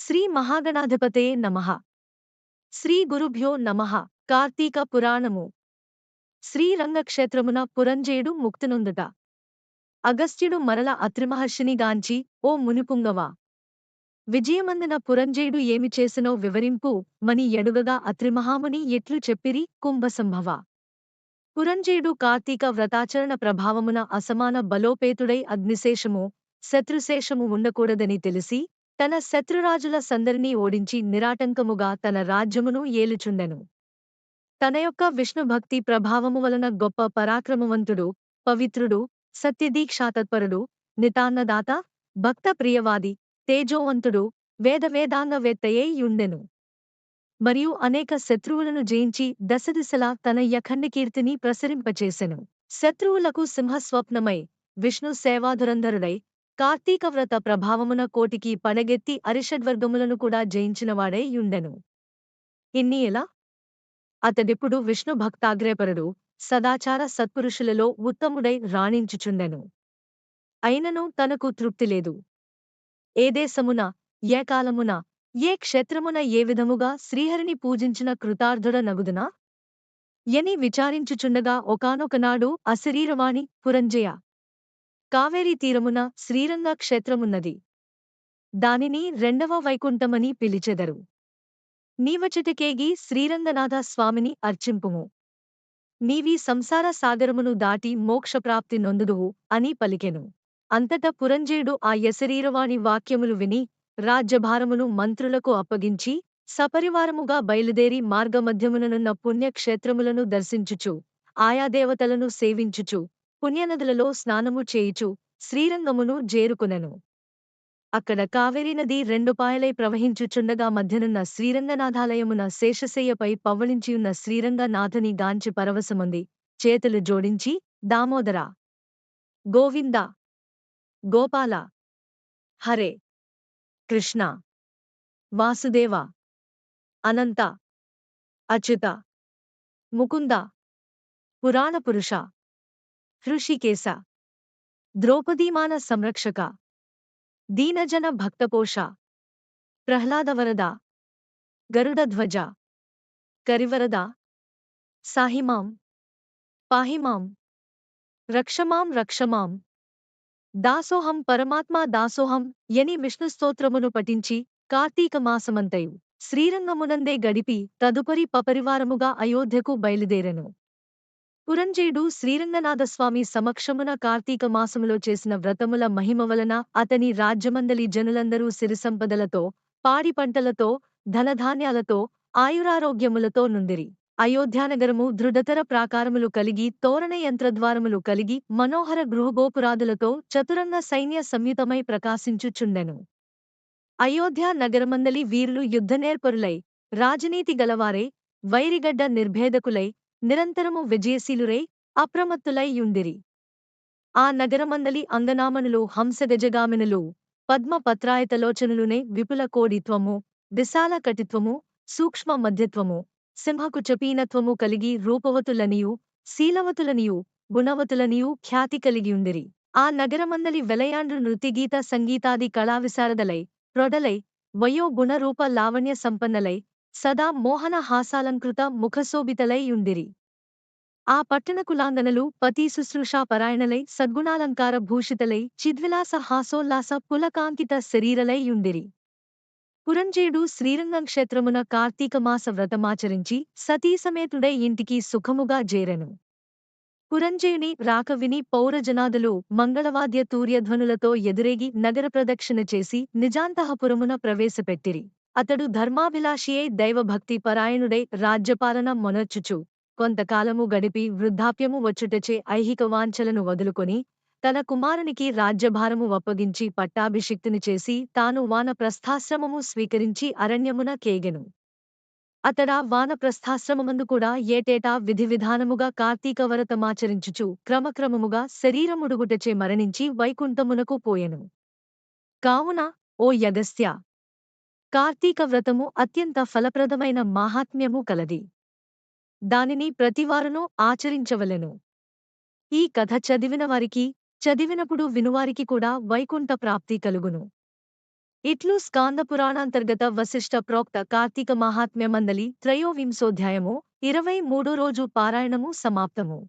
శ్రీ మహాగణాధిపతే నమః. శ్రీ గురుభ్యో నమః. కార్తీక పురాణము. శ్రీరంగక్షేత్రమున పురంజేయుడు ముక్తినుందుట. అగస్త్యుడు మరల అత్రిమహర్షిని గాంచి ఓ మునిపుంగవా! విజయమందిన పురంజేయుడు ఏమి చేసినో వివరింపు మని ఎడుగగా అత్రిమహాముని ఎట్లు చెప్పిరి కుంభసంభవ! పురంజేయుడు కార్తీక వ్రతాచరణ ప్రభావమున అసమాన బలోపేతుడై అగ్నిశేషము శత్రుశేషము ఉండకూడదని తెలిసి తన శత్రురాజుల సందరినీ ఓడించి నిరాటంకముగా తన రాజ్యమును ఏలుచుండెను. తన యొక్క విష్ణుభక్తి ప్రభావము వలన గొప్ప పరాక్రమవంతుడు పవిత్రుడు సత్యదీక్షాతత్పరుడు నితాన్నదాత భక్త ప్రియవాది తేజోవంతుడు వేదవేదాంగవేత్తయే యుండెను. మరియు అనేక శత్రువులను జయించి దశదిశలా తన యఖండకీర్తిని ప్రసరింపచేసెను. శత్రువులకు సింహస్వప్నమై విష్ణు సేవాధురంధరుడై కార్తీకవ్రత ప్రభావమున కోటికి పడగెత్తి అరిషడ్వర్గములను కూడా జయించినవాడై యుండెను. ఇన్ని ఎలా? అతడిప్పుడు విష్ణు భక్తాగ్రేపరుడు సదాచార సత్పురుషులలో ఉత్తముడై రాణించుచుండెను. అయినను తనకు తృప్తిలేదు ఏ దేశమున ఏ కాలమున ఏ క్షేత్రమున ఏ విధముగా శ్రీహరిని పూజించిన కృతార్థుడ నగుదునా? ఎని విచారించుచుండగా ఒకానొకనాడు అశరీరవాణి పురంజయ కావేరీ తీరమున శ్రీరంగ క్షేత్రమున్నది. దానిని రెండవ వైకుంఠమని పిలిచెదరు. నీవచటికేగి శ్రీరంగనాథ స్వామిని అర్చింపుము. నీవి సంసార సాగరమును దాటి మోక్షప్రాప్తి నొందుదువు అని పలికెను. అంతట పురంజేయుడు ఆ యశరీరవాణి వాక్యములు విని రాజ్యభారమును మంత్రులకు అప్పగించి సపరివారముగా బయలుదేరి మార్గమధ్యముననున్న పుణ్యక్షేత్రములను దర్శించుచు ఆయా దేవతలను సేవించుచు పుణ్యనదులలో స్నానము చేయుచు శ్రీరంగమును జేరుకునెను అక్కడ కావేరీ నది రెండు పాయలై ప్రవహించుచుండగా మధ్యనున్న శ్రీరంగనాథాలయమున శేషశయ్యపై పవ్వళించియున్న శ్రీరంగనాథని గాంచి పరవశముంది. చేతులు జోడించి దామోదర! గోవింద! గోపాల! హరే! కృష్ణ! వాసుదేవ! అనంత! అచ్యుత! ముకుంద! పురాణపురుష హృషికేశ ద్రౌపదీమాన సంరక్షక దీనజన భక్తపోష ప్రహ్లాదవరద గరుడధ్వజ కరివరద సాహిమాం పాహిమాం రక్షమాం రక్షమాం దాసోహం పరమాత్మా దాసోహం ఎని విష్ణుస్తోత్రమును పఠించి కార్తీక మాసమంతయు శ్రీరంగమునందే గడిపి తదుపరి పపరివారముగా అయోధ్యకు బయలుదేరెను. పురంజేయుడు శ్రీరంగనాథస్వామి సమక్షమున కార్తీక మాసములో చేసిన వ్రతముల మహిమ వలన అతని రాజ్యమందలి జనులందరూ సిరిసంపదలతో పాడి పంటలతో ధనధాన్యాలతో ఆయురారోగ్యములతో నుండిరి. అయోధ్యానగరము దృఢతర ప్రాకారములు కలిగి తోరణ యంత్రద్వారములు కలిగి మనోహర గృహగోపురాదులతో చతురంగ సైన్య సంయుతమై ప్రకాశించుచుండెను. అయోధ్య నగరమందలి వీరులు యుద్ధనేర్పరులై రాజనీతి గలవారే వైరిగడ్డ నిర్భేదకులై నిరంతరము విజయశీలురై అప్రమత్తులైయుండిరి ఆ నగరమందలి అంగనామనులు హంసగజగామినులు పద్మ పత్రాయతలోచనులునే విపుల కోడిత్వము విశాల కటిత్వము సూక్ష్మ మధ్యత్వము సింహకు చపీనత్వము కలిగి రూపవతులనియు శీలవతులనియు గుణవతులనియు ఖ్యాతి కలిగియుండిరి. ఆ నగరమందలి వెలయాండ్రు నృతిగీత సంగీతాది కళావిశారదలై ప్రొడలై వయో గుణరూప లావణ్య సంపన్నలై సదా మోహన హాసాలంకృత ముఖశోభితలైయుండిరి ఆ పట్టణకులాంగనలు పతి శుశ్రూషాపరాయణలై సద్గుణాలంకార భూషితలై చిద్విలాస హాసోల్లాస పులకాంకిత శరీరలైయుండిరి పురంజేయుడు శ్రీరంగం క్షేత్రమున కార్తీక మాస వ్రతమాచరించి సతీసమేతుడై ఇంటికి సుఖముగా జేరెను. పురంజయుని రాక విని పౌరజనాదులు మంగళవాద్య తూర్యధ్వనులతో ఎదురేగి నగర ప్రదక్షిణ చేసి నిజాంతహపురమున ప్రవేశపెట్టిరి. అతడు ధర్మాభిలాషియై దైవభక్తి పరాయణుడై రాజ్యపాలన మొనర్చుచు. కొంతకాలము గడిపి వృద్ధాప్యము వచ్చుటచే ఐహిక వాంఛలను వదులుకొని తన కుమారునికి రాజ్యభారము వప్పగించి పట్టాభిషిక్తుని చేసి తాను వానప్రస్థాశ్రమము స్వీకరించి అరణ్యమున కేగెను. అతడా వానప్రస్థాశ్రమమందు కూడా ఏటేటా విధి విధానముగా కార్తీక క్రమక్రమముగా శరీరముడుగుటచే మరణించి వైకుంఠమునకు పోయెను. కావున ఓ యగస్త్య కార్తీక వ్రతము అత్యంత ఫలప్రదమైన మాహాత్మ్యము కలది. దానిని ప్రతివారనూ ఆచరించవలెను. ఈ కథ చదివిన వారికి చదివినప్పుడు వినువారికి కూడా వైకుంఠ ప్రాప్తి కలుగును. ఇట్లు స్కాందపురాణాంతర్గత వశిష్ట ప్రోక్త కార్తీక మహాత్మ్య మందలి త్రయోవింశోధ్యాయము ఇరవై మూడో రోజు పారాయణము సమాప్తము.